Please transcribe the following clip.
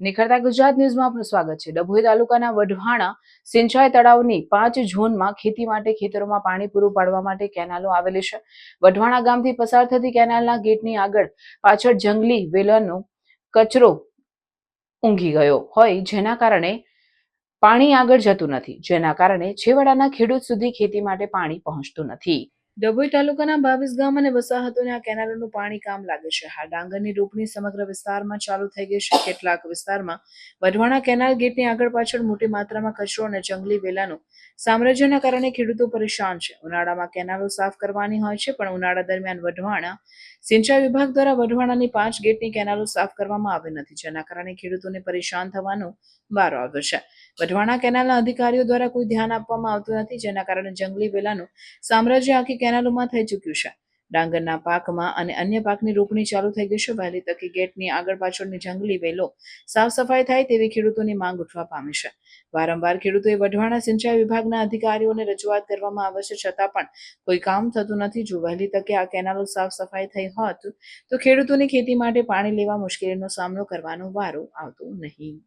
નિખરતા ગુજરાત ન્યૂઝમાં આપનું સ્વાગત છે. ડભોઈ તાલુકાના વઢવાણા સિંચાઈ તળાવની પાંચ ઝોનમાં ખેતી માટે ખેતરોમાં પાણી પૂરું પાડવા માટે કેનાલો આવેલી છે. વઢવાણા ગામથી પસાર થતી કેનાલના ગેટની આગળ પાછળ જંગલી વેલનો કચરો ઊંઘી ગયો હોય, જેના કારણે પાણી આગળ જતું નથી, જેના કારણે છેવાડાના ખેડૂત સુધી ખેતી માટે પાણી પહોંચતું નથી. ડભોઈ તાલુકાના બાવીસ ગામ અને વસાહતોને આ કેનાલોનું પાણી કામ લાગે છે. હા, ડાંગરની રોપણી સમગ્ર વિસ્તારમાં ચાલુ થઈ ગઈ છે. કેટલાક વિસ્તારમાં વઢવાણા કેનાલ ગેટની આગળ પાછળ મોટી માત્રામાં કચરો અને જંગલી વેલાનું સામ્રાજ્યના કારણે ખેડૂતો પરેશાન છે. ઉનાળામાં કેનાલો સાફ કરવાની હોય છે, પણ ઉનાળા દરમિયાન વઢવાણા સિંચાઈ વિભાગ દ્વારા વઢવાણાની પાંચ ગેટની કેનાલો સાફ કરવામાં આવી નથી, જેના કારણે ખેડૂતોને પરેશાન થવાનો વારો આવ્યો છે. વઢવાણા કેનાલના અધિકારીઓ દ્વારા કોઈ ધ્યાન આપવામાં આવતું નથી, જેના કારણે જંગલી વેલાનું સામ્રાજ્ય આખી કેનાલોમાં થઈ ચૂક્યું છે. ડાંગરના પાકમાં અને અન્ય પાકની રોપણી ચાલુ થઈ ગઈ છે. વહેલી તકે ગેટની આગળ પાછળની જંગલી વેલો સાફ સફાઈ થાય તેવી ખેડૂતોની માંગ ઉઠવા પામી છે. વારંવાર ખેડૂતોએ વઢવાણા સિંચાઈ વિભાગના અધિકારીઓને રજૂઆત કરવામાં આવે છે. છતાં પણ કોઈ કામ થતું નથી. જો વહેલી તકે આ કેનાલો સાફ સફાઈ થઈ હોત તો ખેડૂતોની ખેતી માટે પાણી લેવા મુશ્કેલીનો સામનો કરવાનો વારો આવતો નહીં.